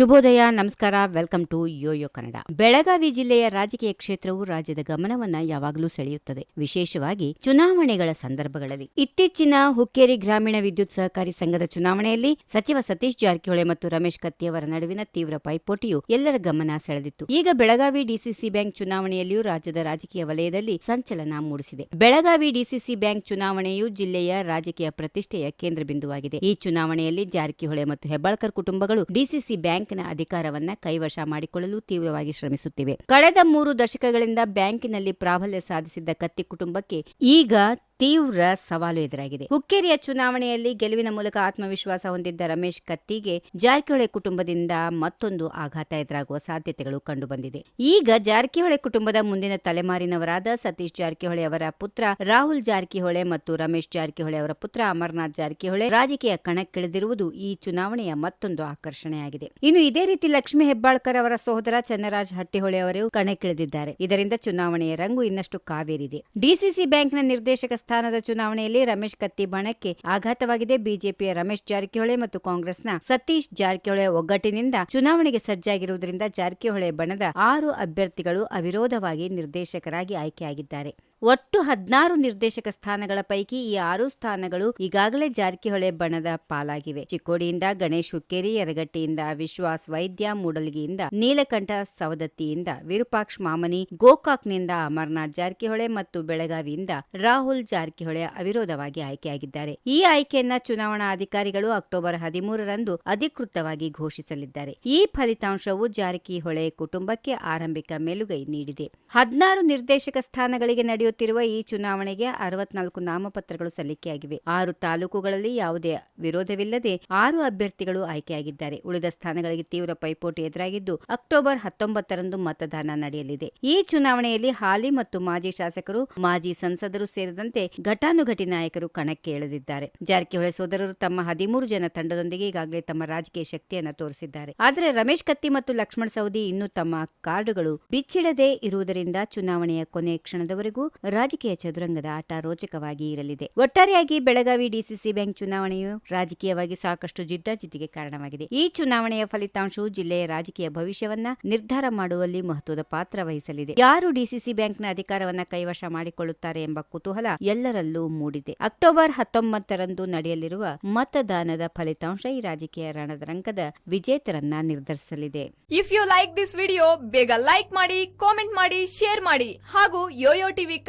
ಶುಭೋದಯ, ನಮಸ್ಕಾರ, welcome to YoYo Kannada. Belagavi ಜಿಲ್ಲೆಯ ರಾಜಕೀಯ ಕ್ಷೇತ್ರವು ರಾಜ್ಯದ ಗಮನವನ್ನ ಯಾವಾಗಲೂ ಸೆಳೆಯುತ್ತದೆ. ವಿಶೇಷವಾಗಿ ಚುನಾವಣೆಗಳ ಸಂದರ್ಭಗಳಲ್ಲಿ. ಇತ್ತೀಚಿನ ಹುಕ್ಕೇರಿ ಗ್ರಾಮೀಣ ವಿದ್ಯುತ್ ಸಹಕಾರಿ ಸಂಘದ ಚುನಾವಣೆಯಲ್ಲಿ ಸಚಿವ ಸತೀಶ್ ಜಾರಕಿಹೊಳಿ ಮತ್ತು ರಮೇಶ್ ಕತ್ತಿಯವರ ನಡುವಿನ ತೀವ್ರ ಪೈಪೋಟಿಯು ಎಲ್ಲರ ಗಮನ ಸೆಳೆದಿತ್ತು. ಈಗ ಬೆಳಗಾವಿ ಡಿಸಿಸಿ ಬ್ಯಾಂಕ್ ಚುನಾವಣೆಯಲ್ಲಿಯೂ ರಾಜ್ಯದ ರಾಜಕೀಯ ವಲಯದಲ್ಲಿ ಸಂಚಲನ ಮೂಡಿಸಿದೆ. ಬೆಳಗಾವಿ ಡಿಸಿಸಿ ಬ್ಯಾಂಕ್ ಚುನಾವಣೆಯು ಜಿಲ್ಲೆಯ ರಾಜಕೀಯ ಪ್ರತಿಷ್ಠೆಯ ಕೇಂದ್ರ ಬಿಂದುವಾಗಿದೆ ಈ ಚುನಾವಣೆಯಲ್ಲಿ ಜಾರಕಿಹೊಳಿ ಮತ್ತು ಹೆಬ್ಬಾಳ್ಕರ್ ಕುಟುಂಬಗಳು ಡಿಸಿಸಿ ಬ್ಯಾಂಕ್ನ ಅಧಿಕಾರವನ್ನ ಕೈವಶ ಮಾಡಿಕೊಳ್ಳಲು ತೀವ್ರವಾಗಿ ಶ್ರಮಿಸುತ್ತಿವೆ. ಕಳೆದ ಮೂರು ದಶಕಗಳಿಂದ ಬ್ಯಾಂಕಿನಲ್ಲಿ ಪ್ರಾಬಲ್ಯ ಸಾಧಿಸಿದ್ದ ಕತ್ತಿ ಕುಟುಂಬಕ್ಕೆ ಈಗ ತೀವ್ರ ಸವಾಲು ಎದುರಾಗಿದೆ. ಹುಕ್ಕೇರಿಯ ಚುನಾವಣೆಯಲ್ಲಿ ಗೆಲುವಿನ ಮೂಲಕ ಆತ್ಮವಿಶ್ವಾಸ ಹೊಂದಿದ್ದ ರಮೇಶ್ ಕತ್ತಿಗೆ ಜಾರಕಿಹೊಳೆ ಕುಟುಂಬದಿಂದ ಮತ್ತೊಂದು ಆಘಾತ ಎದುರಾಗುವ ಸಾಧ್ಯತೆಗಳು ಕಂಡುಬಂದಿದೆ. ಈಗ ಜಾರಕಿಹೊಳೆ ಕುಟುಂಬದ ಮುಂದಿನ ತಲೆಮಾರಿನವರಾದ ಸತೀಶ್ ಜಾರಕಿಹೊಳಿ ಅವರ ಪುತ್ರ ರಾಹುಲ್ ಜಾರಕಿಹೊಳೆ ಮತ್ತು ರಮೇಶ್ ಜಾರಕಿಹೊಳಿ ಅವರ ಪುತ್ರ ಅಮರ್ನಾಥ್ ಜಾರಕಿಹೊಳಿ ರಾಜಕೀಯ ಕಣಕ್ಕಿಳಿದಿರುವುದು ಈ ಚುನಾವಣೆಯ ಮತ್ತೊಂದು ಆಕರ್ಷಣೆಯಾಗಿದೆ. ಇನ್ನು ಇದೇ ರೀತಿ ಲಕ್ಷ್ಮೀ ಹೆಬ್ಬಾಳ್ಕರ್ ಅವರ ಸಹೋದರ ಚನ್ನರಾಜ್ ಹಟ್ಟಿಹೊಳಿ ಅವರು ಕಣಕ್ಕಿಳಿದಿದ್ದಾರೆ. ಇದರಿಂದ ಚುನಾವಣೆಯ ರಂಗು ಇನ್ನಷ್ಟು ಕಾವೇರಿದೆ. ಡಿಸಿಸಿ ಬ್ಯಾಂಕ್ನ ನಿರ್ದೇಶಕ ಸ್ಥಾನದ ಚುನಾವಣೆಯಲ್ಲಿ ರಮೇಶ್ ಕತ್ತಿ ಬಣಕ್ಕೆ ಆಘಾತವಾಗಿದೆ. ಬಿಜೆಪಿಯ ರಮೇಶ್ ಜಾರಕಿಹೊಳಿ ಮತ್ತು ಕಾಂಗ್ರೆಸ್ನ ಸತೀಶ್ ಜಾರಕಿಹೊಳಿ ಒಗ್ಗಟ್ಟಿನಿಂದ ಚುನಾವಣೆಗೆ ಸಜ್ಜಾಗಿರುವುದರಿಂದ ಜಾರಕಿಹೊಳಿ ಬಣದ ಆರು ಅಭ್ಯರ್ಥಿಗಳು ಅವಿರೋಧವಾಗಿ ನಿರ್ದೇಶಕರಾಗಿ ಆಯ್ಕೆಯಾಗಿದ್ದಾರೆ. ಒಟ್ಟು ಹದಿನಾರು ನಿರ್ದೇಶಕ ಸ್ಥಾನಗಳ ಪೈಕಿ ಈ ಆರು ಸ್ಥಾನಗಳು ಈಗಾಗಲೇ ಜಾರಕಿಹೊಳೆ ಬಣದ ಪಾಲಾಗಿವೆ. ಚಿಕ್ಕೋಡಿಯಿಂದ ಗಣೇಶ್ ಹುಕ್ಕೇರಿ, ಯರಗಟ್ಟಿಯಿಂದ ವಿಶ್ವಾಸ್ ವೈದ್ಯ, ಮೂಡಲಗಿಯಿಂದ ನೀಲಕಂಠ, ಸವದತ್ತಿಯಿಂದ ವಿರೂಪಾಕ್ಷ ಮಾಮನಿ, ಗೋಕಾಕ್ನಿಂದ ಅಮರನಾಥ್ ಜಾರಕಿಹೊಳೆ ಮತ್ತು ಬೆಳಗಾವಿಯಿಂದ ರಾಹುಲ್ ಜಾರಕಿಹೊಳೆ ಅವಿರೋಧವಾಗಿ ಆಯ್ಕೆಯಾಗಿದ್ದಾರೆ. ಈ ಆಯ್ಕೆಯನ್ನ ಚುನಾವಣಾ ಅಧಿಕಾರಿಗಳು ಅಕ್ಟೋಬರ್ ಹದಿಮೂರರಂದು ಅಧಿಕೃತವಾಗಿ ಘೋಷಿಸಲಿದ್ದಾರೆ. ಈ ಫಲಿತಾಂಶವು ಜಾರಕಿಹೊಳೆ ಕುಟುಂಬಕ್ಕೆ ಆರಂಭಿಕ ಮೇಲುಗೈ ನೀಡಿದೆ. ಹದಿನಾರು ನಿರ್ದೇಶಕ ಸ್ಥಾನಗಳಿಗೆ ನಡೆಯುತ್ತಿರುವ ಈ ಚುನಾವಣೆಗೆ ಅರವತ್ನಾಲ್ಕು ನಾಮಪತ್ರಗಳು ಸಲ್ಲಿಕೆಯಾಗಿವೆ. ಆರು ತಾಲೂಕುಗಳಲ್ಲಿ ಯಾವುದೇ ವಿರೋಧವಿಲ್ಲದೆ ಆರು ಅಭ್ಯರ್ಥಿಗಳು ಆಯ್ಕೆಯಾಗಿದ್ದಾರೆ. ಉಳಿದ ಸ್ಥಾನಗಳಿಗೆ ತೀವ್ರ ಪೈಪೋಟಿ ಎದುರಾಗಿದ್ದು, ಅಕ್ಟೋಬರ್ ಹತ್ತೊಂಬತ್ತರಂದು ಮತದಾನ ನಡೆಯಲಿದೆ. ಈ ಚುನಾವಣೆಯಲ್ಲಿ ಹಾಲಿ ಮತ್ತು ಮಾಜಿ ಶಾಸಕರು, ಮಾಜಿ ಸಂಸದರು ಸೇರಿದಂತೆ ಘಟಾನುಘಟಿ ನಾಯಕರು ಕಣಕ್ಕೆ ಇಳಿದಿದ್ದಾರೆ. ಜಾರಕಿಹೊಳಿ ಸೋದರರು ತಮ್ಮ ಹದಿಮೂರು ಜನ ತಂಡದೊಂದಿಗೆ ಈಗಾಗಲೇ ತಮ್ಮ ರಾಜಕೀಯ ಶಕ್ತಿಯನ್ನು ತೋರಿಸಿದ್ದಾರೆ. ಆದರೆ ರಮೇಶ್ ಕತ್ತಿ ಮತ್ತು ಲಕ್ಷ್ಮಣ್ ಸವದಿ ಇನ್ನೂ ತಮ್ಮ ಕಾರ್ಡುಗಳು ಬಿಚ್ಚಿಡದೇ ಇರುವುದರಿಂದ ಚುನಾವಣೆಯ ಕೊನೆಯ ಕ್ಷಣದವರೆಗೂ ರಾಜಕೀಯ ಚದುರಂಗದ ಆಟ ರೋಚಕವಾಗಿ ಇರಲಿದೆ. ಒಟ್ಟಾರೆಯಾಗಿ ಬೆಳಗಾವಿ ಡಿಸಿಸಿ ಬ್ಯಾಂಕ್ ಚುನಾವಣೆಯು ರಾಜಕೀಯವಾಗಿ ಸಾಕಷ್ಟು ಜಿದ್ದಾಜಿದ್ದಿಗೆ ಕಾರಣವಾಗಿದೆ. ಈ ಚುನಾವಣೆಯ ಫಲಿತಾಂಶವು ಜಿಲ್ಲೆಯ ರಾಜಕೀಯ ಭವಿಷ್ಯವನ್ನ ನಿರ್ಧಾರ ಮಾಡುವಲ್ಲಿ ಮಹತ್ವದ ಪಾತ್ರ ವಹಿಸಲಿದೆ. ಯಾರು ಡಿಸಿಸಿ ಬ್ಯಾಂಕ್ನ ಅಧಿಕಾರವನ್ನ ಕೈವಶ ಮಾಡಿಕೊಳ್ಳುತ್ತಾರೆ ಎಂಬ ಕುತೂಹಲ ಎಲ್ಲರಲ್ಲೂ ಮೂಡಿದೆ. ಅಕ್ಟೋಬರ್ ಹತ್ತೊಂಬತ್ತರಂದು ನಡೆಯಲಿರುವ ಮತದಾನದ ಫಲಿತಾಂಶ ಈ ರಾಜಕೀಯ ರಣದ ರಂಗದ ವಿಜೇತರನ್ನ ನಿರ್ಧರಿಸಲಿದೆ. If you like this video ಬೇಗ ಲೈಕ್ ಮಾಡಿ ಕಾಮೆಂಟ್ ಮಾಡಿ ಶೇರ್ ಮಾಡಿ ಹಾಗೂ ಯೋಯೋ ಟಿವಿ